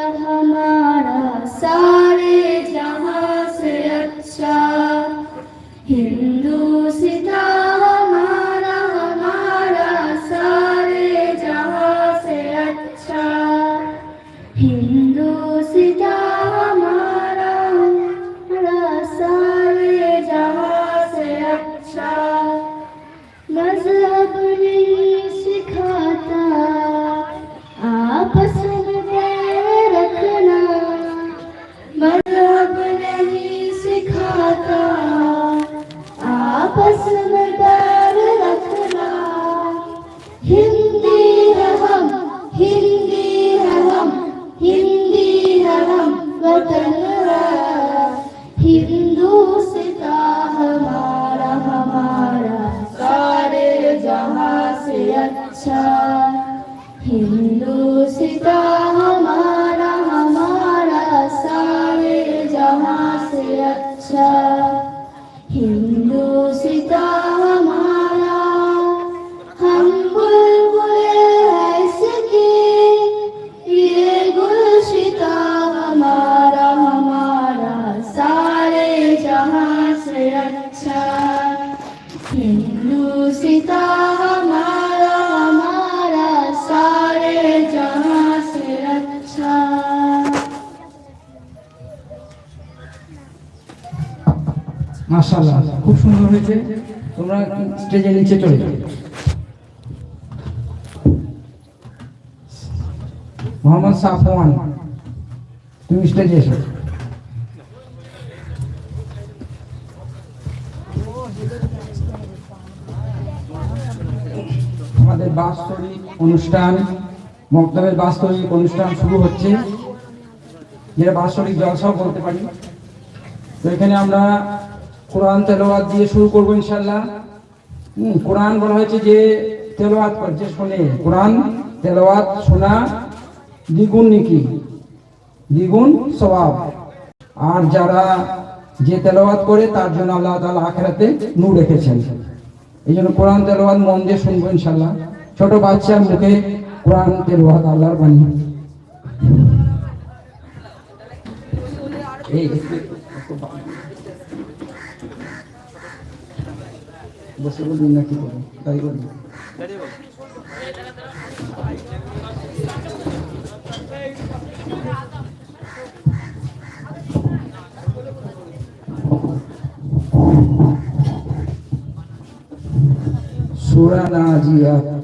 हमारा सारे अच्छा हिंदू सिता মাশাআল্লাহ, খুব সুন্দর হয়েছে। তোমরা স্টেজের নিচে চলে যাও। মোহাম্মদ সাফওয়ান, তুমি স্টেজে এসো। আমাদের বাৎসরিক অনুষ্ঠান মক্তবের বাৎসরিক অনুষ্ঠান শুরু হচ্ছে। যেটা বাৎসরিক জলসাও বলতে পারি। তো এখানে আমরা কোরআন তেলাওয়াত দিয়ে শুরু করব ইনশাল্লাহ হুম, কোরআন বলা হয়েছে যে তেলাওয়াত করে যে শোনে কোরআন তেলাওয়াত শোনা দ্বিগুণ নিকি দ্বিগুণ স্বভাব। আর যারা যে তেলাওয়াত করে তার জন্য আল্লাহ তাআলা আখেরাতে নূর রেখেছেন। এই জন্য কোরআন তেলাওয়াত মন দিয়ে শুনব ইনশাল্লাহ ছোট বাচ্চার মুখে কোরআন তেলাওয়াত আল্লাহর বাণী। এই একটু- একটু বা- বসে বলবি না কি করব তাই করবি সুরা নাজিয়াত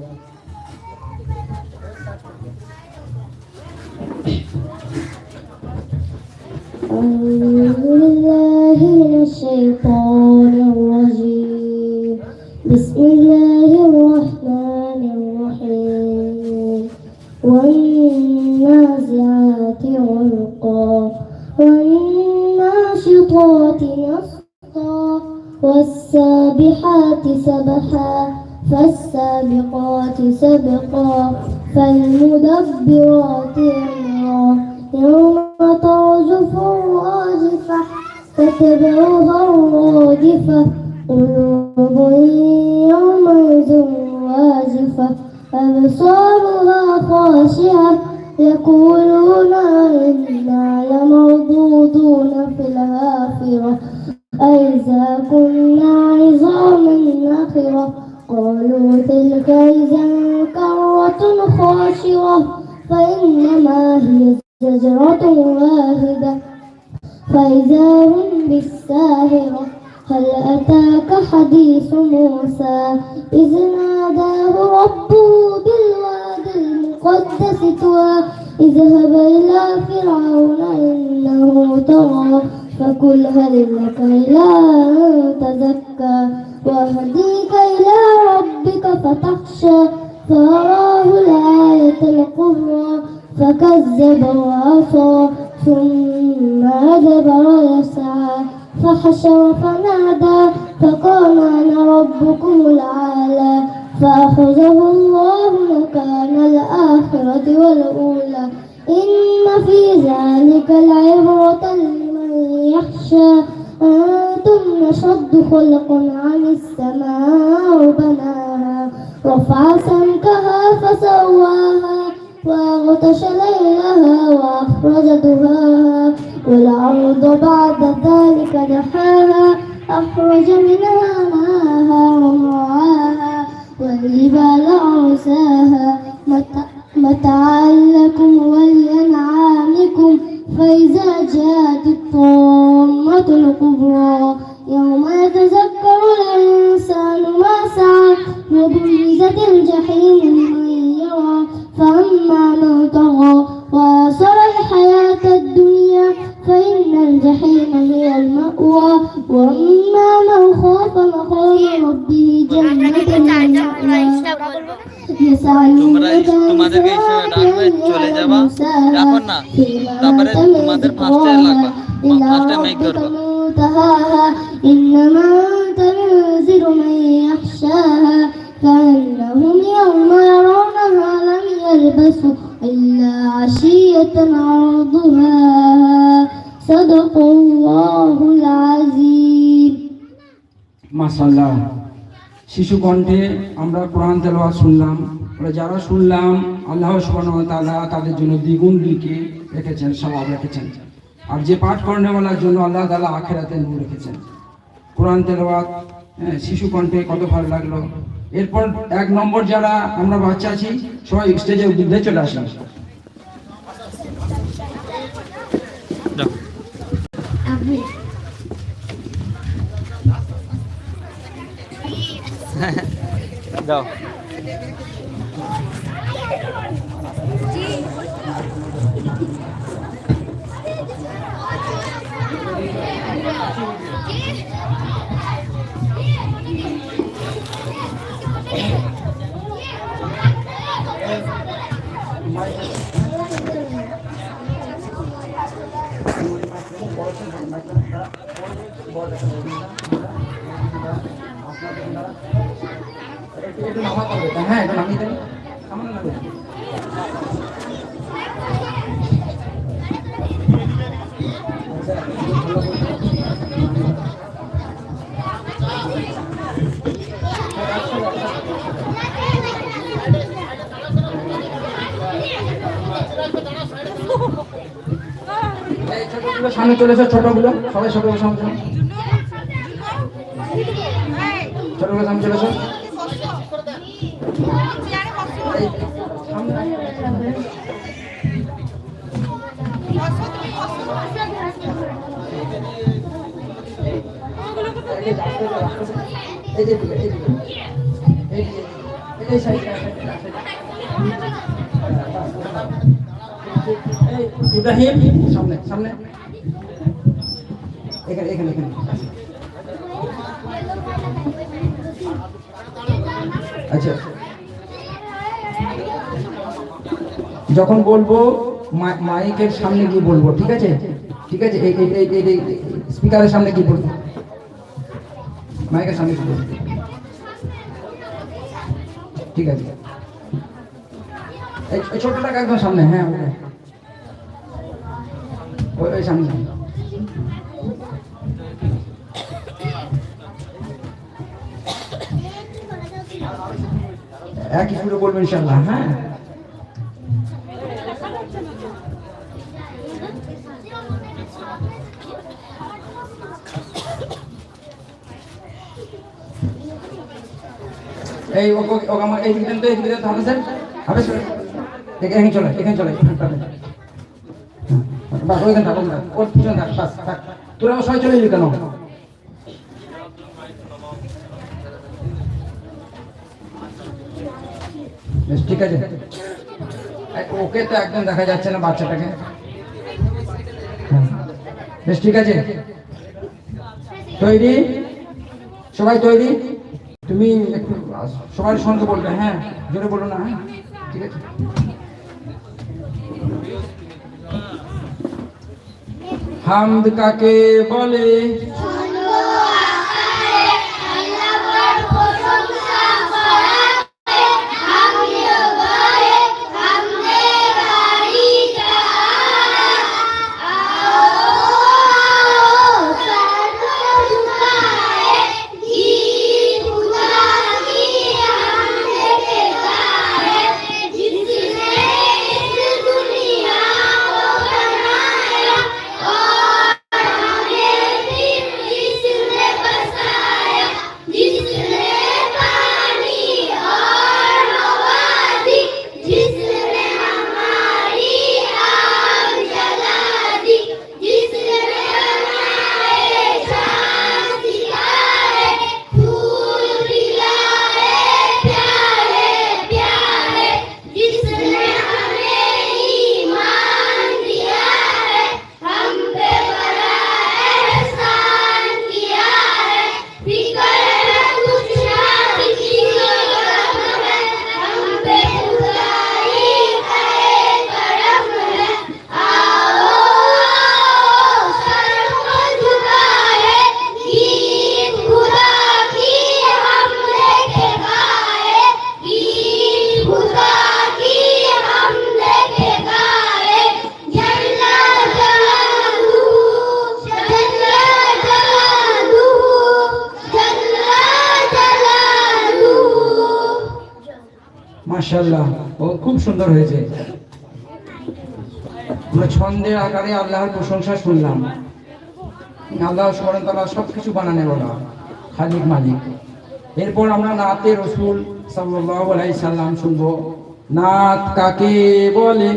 أبصارها خاشعة يقولون إنا لمردودون في الآخرة أئذا كنا عظاما نخرة؟ قالوا تلك إذا كرة خاشرة فإنما هي زجرة واحدة فإذا هم بالساهرة. هل أتاك حديث موسى؟ إذ ناداه ربه بالواد المقدس طوى. اذهب إلى فرعون إنه طغى. فكل هل لك إلى أن تزكى؟ وأهديك إلى ربك فتخشى. فأراه الآية الكبرى فكذب وعصى. ثم أدبر يسعى. فحشر فنادى فقال أنا ربكم الأعلى. فأخذه الله مكان الآخرة والأولى. إن في ذلك لعبرة لمن يخشى. أنتم أشد خلقا عن السماء بناها رفع سمكها فسواها. وأغطش ليلها وأخرج ضحاها والأرض بعد ذلك دحاها أخرج منها ماءها ومرعاها والجبال أرساها. متاعا لكم ولأنعامكم فإذا جاءت الطامة الكبرى يوم يتذكر الإنسان ما سعى وبرزت الجحيم لمن يرى فأما من طغى وآثر الحياة الدنيا فإن الجحيم هي المأوى وأما من خاف مقام ربه جنة المأوى তোমরা তোমাদেরকে হিসেবে ডাকবে চলে যাবা এখন না তারপরে তোমাদের ফার্স্টে লাগবা ফার্স্টে মেক ধরবা منتهاها إنما أنت منذر من يخشاها لم يلبسوا إلا عشية عرضها صدق الله العظيم মাসাল্লাহ শিশু কণ্ঠে আমরা কোরআন তেলাওয়াত শুনলাম আমরা যারা শুনলাম আল্লাহ সুবহানাহু ওয়া তাআলা তাদের জন্য দ্বিগুণ লিখে রেখেছেন সওয়াব রেখেছেন আর যে পাঠ করানোওয়ালার জন্য আল্লাহ তাআলা আখেরাতে নূর রেখেছেন কোরআন তেলাওয়াত হ্যাঁ, শিশু কণ্ঠে কত ভালো লাগলো এরপর এক নম্বর যারা আমরা বাচ্চা আছি সবাই স্টেজের বুদ্ধে চলে আসলাম। যাও যাও হ্যাঁ এটা নামিয়ে দেবেন সামান্য সামনে চলে এসো ছোটগুলো সবাই ছোটগুলো সামনে ছোটগুলো সামনে চলে এসো এই, সামনে। সামনে আচ্ছা। যখন বলব মাইকের সামনে গিয়ে বলব, ঠিক আছে? ঠিক আছে? স্পিকারের সামনে গিয়ে বলব। মাইকের সামনে বলব। ঠিক আছে। ছোটটাকে একদম সামনে হ্যাঁ ওই সামনে। একই সুরে বলবেন ইনশাল্লাহ হ্যাঁ এই ও ও- আমার এই দেন তো এই দেন তো হবে স্যার হবে স্যার এখানে চলে এখানে চলে। হ্যাঁ, বাস ওইখানে থাক ওখানে থাক। ওর পিছনে থাক বাস থাক তোরা আমার সবাই চলে এলি কেন বেশ, ঠিক আছে। ওকে তো একদম দেখা যাচ্ছে না বাচ্চাটাকে। বেশ, ঠিক আছে। তৈরি? সবাই তৈরি? তুমি একটু সবার সঙ্গে বলবে হ্যাঁ জোরে বলো না হ্যাঁ ঠিক আছে। হামদ কাকে বলে? মাশাআল্লাহ। ও, খুব সুন্দর হয়েছে। আমরা ছন্দের আকারে আল্লাহর প্রশংসা শুনলাম। আল্লাহ স্মরণ তালা সব কিছু বানানে বলা খালিক মালিক। এরপর আমরা নাতে রসুল সাল্লাল্লাহু আলাইহি সাল্লাম শুনব। নাত কাকে বলে?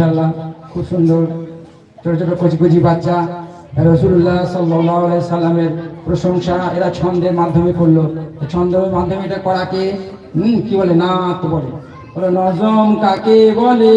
মাশাআল্লাহ, খুব সুন্দর, ছোট ছোট কচি বাচ্চা। রসুল্লাহ সাল্লাহ সাল্লামের প্রশংসা এরা ছন্দের মাধ্যমে করল। ছন্দের মাধ্যমে এটা করাকে হম, কি বলে? না তো বলে, নজম কাকে বলে?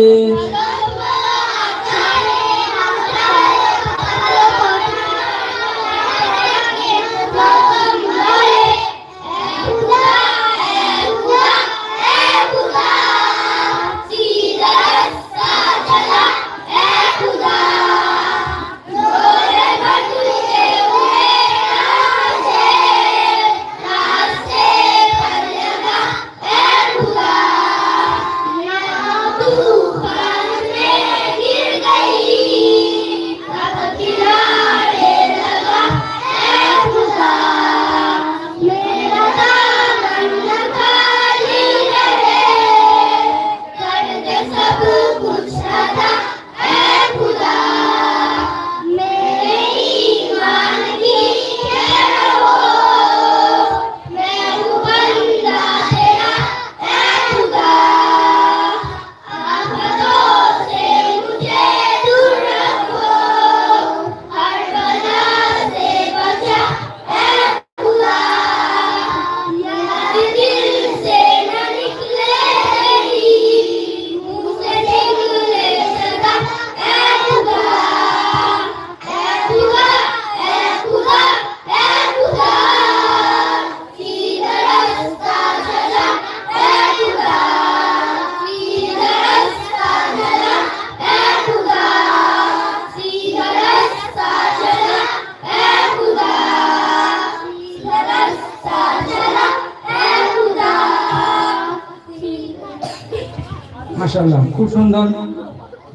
খুব সুন্দর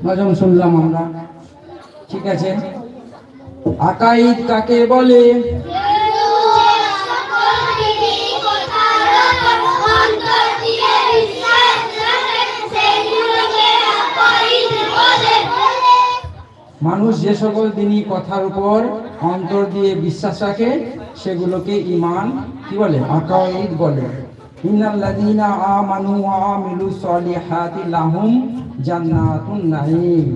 নজম শুনলাম আমরা। ঠিক আছে? আকাইদ কাকে বলে? মানুষ যে সকল দিনই কথার উপর অন্তর দিয়ে বিশ্বাস রাখে, সেগুলোকে ইমান কি বলে? আকাইদ বলে। ইন্নাল্লাযীনা আমানু ওয়া আমিলুস সলিহাতি লাহুম জান্নাতুন নাঈম।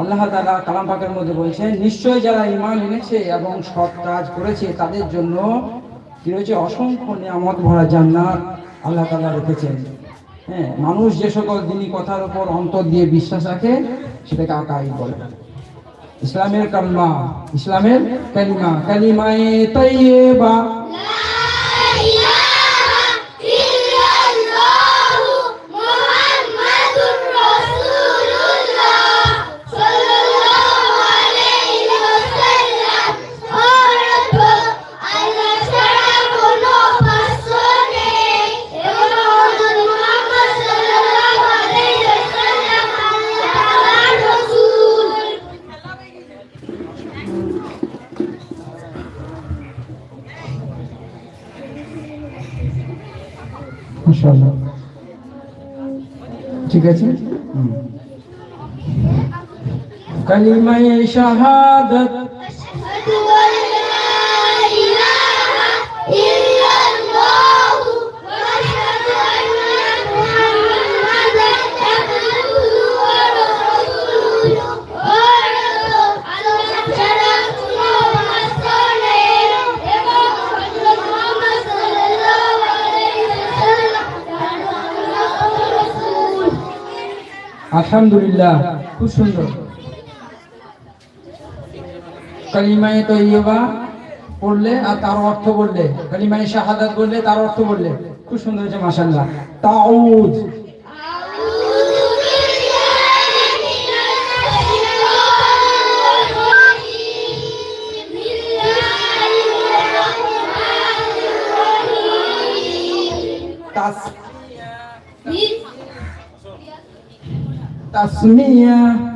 আল্লাহ তাআলা কালাম পাকের মধ্যে বলছেন নিশ্চয় যারা ঈমান এনেছে এবং সৎ কাজ করেছে, তাদের জন্য কি রয়েছে? অসংখ্য নিয়ামত ভরা জান্নাত আল্লাহ তাআলা রেখেছেন। হ্যাঁ মানুষ যে সকল দিনই কথার উপর অন্তর দিয়ে বিশ্বাস রাখে, সেটাকে আকাই বলে। ইসলামের কালমা, ইসলামের কালিমা, কালিমায়ে তাইয়্যিবা। ঠিক আছে। শাহাদত শাহাদাত আলহামদুলিল্লাহ, খুব সুন্দর। কালিমায়ে তৈয়বা পড়লে আর তার অর্থ বললে, কালিমায়ে শাহাদাত বললে তার অর্থ বললে, খুব সুন্দর হয়েছে, মাশাআল্লাহ। তাউদ tasmia.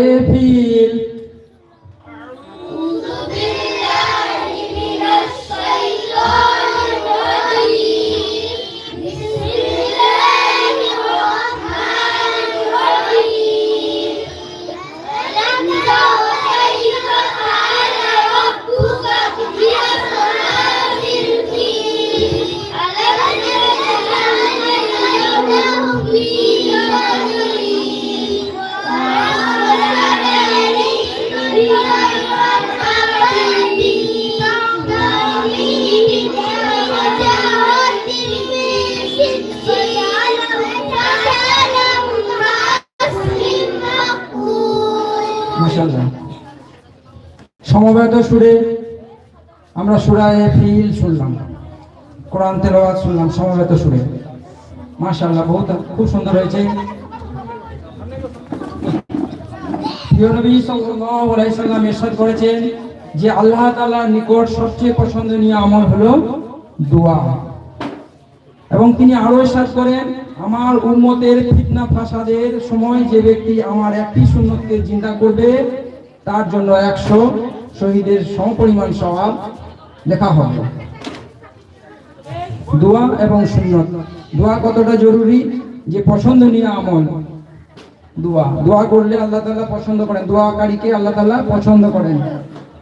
সুরে, আমরা সুরায়ে ফিল শুনলাম, কোরআন তেলাওয়াত শুনলাম, সমবেত সুরে। মাশাআল্লাহ, বহুত খুব সুন্দর হয়েছে। করেছেন যে আল্লাহ তাআলার নিকট সবচেয়ে পছন্দনীয় আমল হলো দোয়া। এবং তিনি আরও ইরশাদ করেন, আমার উম্মতের ফিতনা ফাসাদের সময় যে ব্যক্তি আমার একটি সুন্নতকে চিন্তা করবে, তার জন্য একশো শহীদের সমপরিমাণ সওয়াব লেখা হবে। দোয়া এবং সুন্নত। দোয়া কতটা জরুরি? যে পছন্দনীয় আমল। দোয়া। দোয়া করলে আল্লাহ তাআলা পছন্দ করেন। দোয়াকারীকে আল্লাহ তাআলা পছন্দ করেন।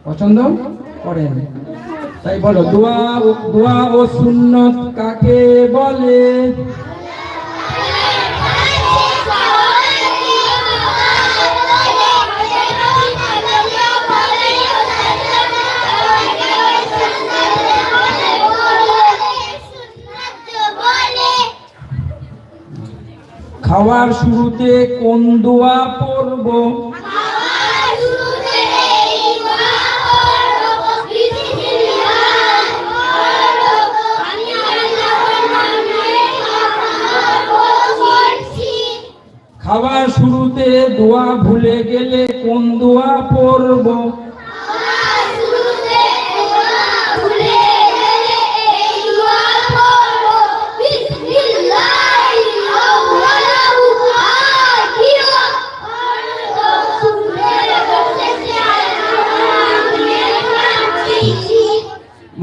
পছন্দ করেন। তাই বলো, দোয়া দোয়া ও সুন্নত কাকে বলে? খাওয়ার শুরুতে কোন দোয়া পড়ব? খাওয়ার শুরুতে দোয়া ভুলে গেলে কোন দোয়া পড়ব?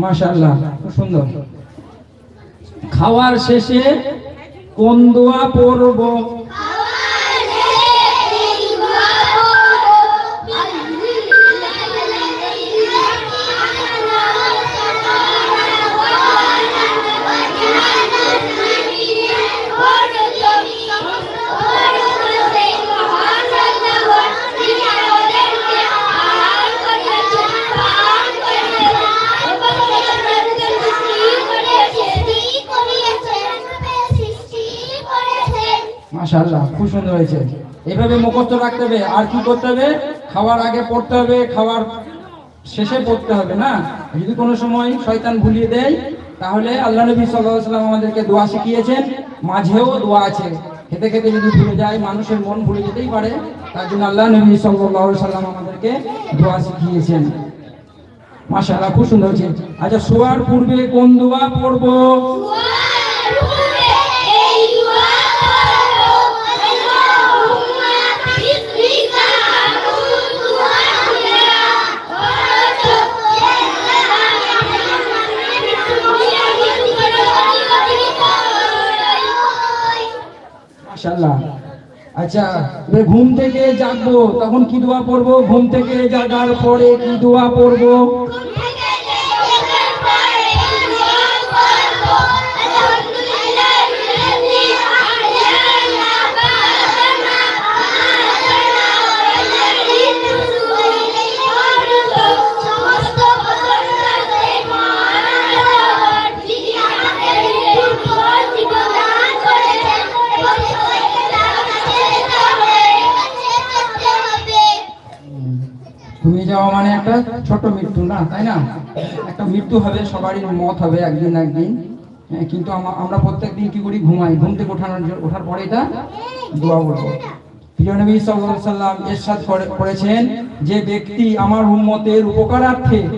মাশাআল্লাহ খুব সুন্দর। খাওয়ার শেষে কোন দোয়া পড়ব? মাশাআল্লাহ, খুব সুন্দর হয়েছে। এভাবে মুখস্থ রাখতে হবে। আর কি করতে হবে? খাওয়ার আগে পড়তে হবে, খাওয়ার শেষে পড়তে হবে, না? যদি কোনো সময় শয়তান ভুলিয়ে দেয়, তাহলে আল্লাহ নবী সাল্লাম আমাদেরকে দোয়া শিখিয়েছেন। মাঝেও দোয়া আছে। খেতে খেতে যদি ভুলে যায়, মানুষের মন ভুলে যেতেই পারে। তার জন্য আল্লাহ নবী আলাইহি সাল্লাম আমাদেরকে দোয়া শিখিয়েছেন। মাশাআল্লাহ, খুব সুন্দর হয়েছে। আচ্ছা শোয়ার পূর্বে কোন দোয়া পড়ব? মাশাআল্লাহ। আচ্ছা এবার ঘুম থেকে জাগবো, তখন কি দোয়া পড়ব? ঘুম থেকে জাগার পরে কি দোয়া পড়ব? একটা ছোট মৃত্যু না তাই না? একটা মৃত্যু হবে সবারই মত হবে একদিন একদিন। হ্যাঁ, কিন্তু আমা- আমরা প্রত্যেকদিন কি করি? ঘুমাই। ঘুম থেকে ওঠানোর ওঠার পরে এটা দোয়া বলব সাল্লাম করেছেন যে ব্যক্তি আমার উপকারার্থে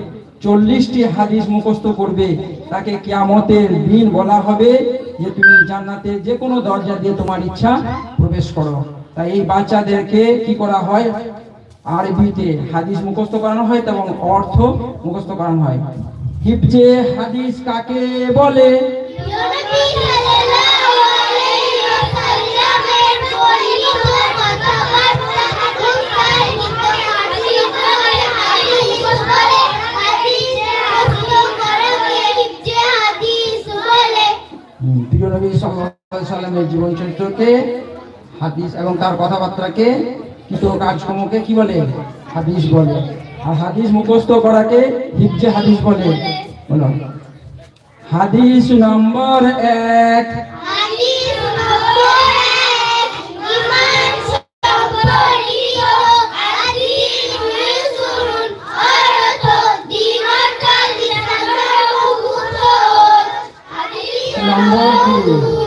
চল্লিশটি হাদিস মুখস্থ করবে তাকে কিয়ামতের দিন বলা হবে যে তুমি জান্নাতে যে কোনো দরজা দিয়ে তোমার ইচ্ছা প্রবেশ করো। তাই এই বাচ্চাদেরকে কি করা হয়? আরবিতে হাদিস মুখস্থ করানো হয় এবং অর্থ মুখস্থ করানো হয়। হিপজে হাদিস কাকে বলে? প্রিয় জীবন চরিত্রকে হাদিস এবং তার কথাবার্তাকে কৃত কাজকর্মকে কি বলে? হাদিস বলে। আর হাদিস মুখস্থ করাকে হিপজে হাদিস বলে। বলো। হাদিস নম্বর এক। নম্বর দুই।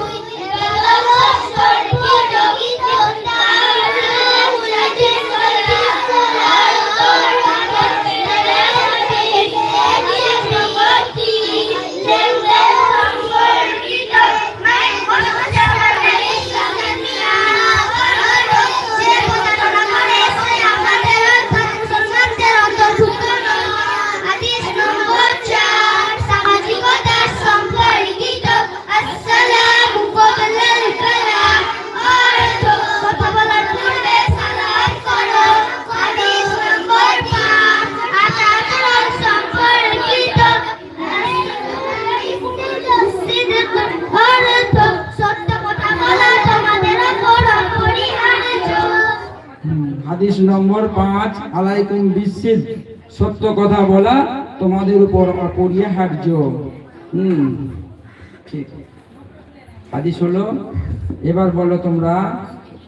পাঁচ আলাইকুম বিশ্বের সত্য কথা বলা তোমাদের উপর অপরিহার্য হুম, ঠিক। হাদিস হলো, এবার বলো তোমরা,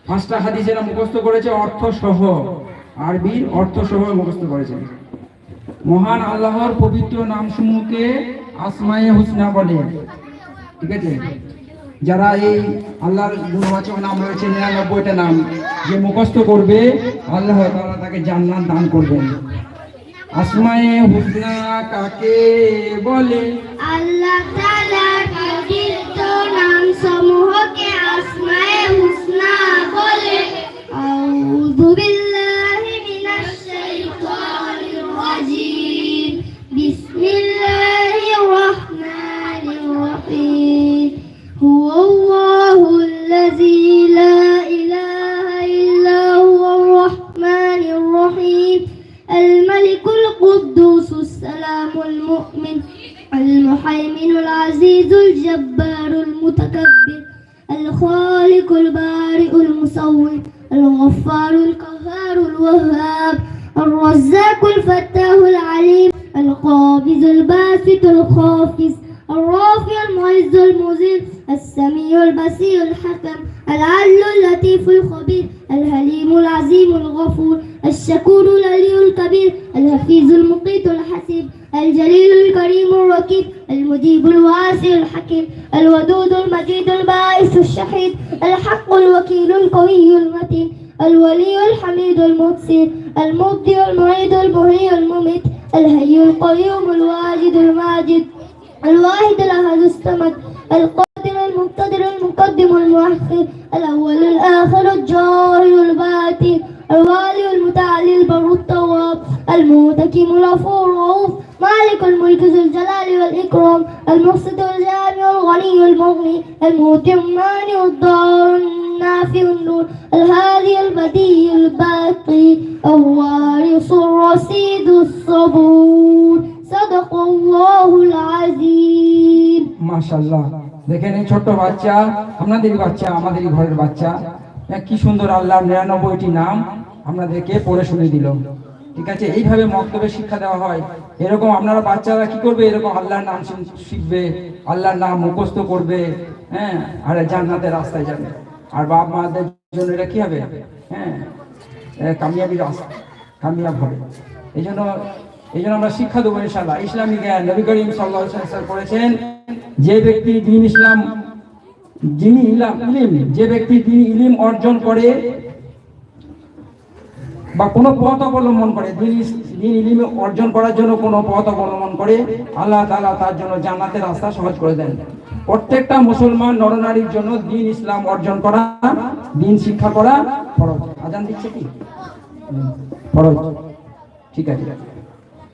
পাঁচটা হাদিস এরা মুখস্থ করেছে অর্থ সহ আরবির অর্থ সহ মুখস্থ করেছে। মহান আল্লাহর পবিত্র নামসমূহকে আসমায়ে হুসনা বলে। ঠিক আছে? যারা এই আল্লাহর গুণবাচক নাম রয়েছে নিরানব্বইটা নাম, যে মুখস্থ করবে, আল্লাহ তাআলা তাকে জান্নাত দান করবেন। আসমায়ে হুসনা কাকে বলে? আল্লাহ তাআলার পবিত্র নাম সমূহকে আসমায়ে হুসনা বলে। আউযু لا إله إلا هو الرحمن الرحيم. الملك القدوس السلام المؤمن. المحيمن العزيز الجبار المتكبر. الخالق البارئ المصور. الغفار القهار الوهاب. الرزاق الفتاه العليم. القابض الباسط الخافز الرافع المعز المذل. السميع البصير الحكم العدل اللطيف الخبير الحليم العظيم الغفور الشكور العلي الكبير الحفيظ المقيت الحسيب الجليل الكريم الرقيب المجيب الواسع الحكيم الودود المجيد الباعث الشهيد الحق الوكيل القوي المتين الولي الحميد المحسن المبدي المعيد المحيي المميت الحي القيوم الواجد الماجد الواحد الأحد الصمد المؤخر الأول الآخر الجاهل الباطن الوالي المتعالي البر التواب المتكم الغفور الرؤوف مالك الملك ذو الجلال والإكرام المقصد الجامع الغني المغني المؤتي المانع الضار النافع النور الهادي البديع الباقي الوارث الرصيد الصبور. মাশাল্লাহ দেখেন এই ছোট্ট বাচ্চা, আপনাদেরই বাচ্চা, আমাদেরই ঘরের বাচ্চা। কি সুন্দর আল্লাহর নিরানব্বইটি নাম আপনাদেরকে পড়ে শুনে দিল। ঠিক আছে? এইভাবে মক্তব্যে শিক্ষা দেওয়া হয়। এরকম আপনারা বাচ্চারা কি করবে? এরকম আল্লাহর নাম শিখ- শিখবে, আল্লাহর নাম মুখস্থ করবে হ্যাঁ? আর জান্নাতের রাস্তায় যাবে। আর বাপ মাদের জন্য এটা কি হবে? হ্যাঁ? কামিয়াবি রাস্তা, কামিয়াব হবে। এই জন্য এই জন্য আমরা শিক্ষা দেবো ইনশাল্লাহ ইসলামী জ্ঞান, নবী করিম সাল্লাহ করেছেন, যে ব্যক্তি দিন ইসলাম, যিনি ইলাম যে ব্যক্তি তিনি ইলিম অর্জন করে বা কোনো পথ অবলম্বন করে দিন ইলিম অর্জন করার জন্য কোনো পথ অবলম্বন করে, আল্লাহ তাআলা তার জন্য জান্নাতের রাস্তা সহজ করে দেন। প্রত্যেকটা মুসলমান নরনারীর জন্য দিন ইসলাম অর্জন করা, দিন শিক্ষা করা ফরজ। আজান দিচ্ছে কি? ফরজ। ঠিক আছে।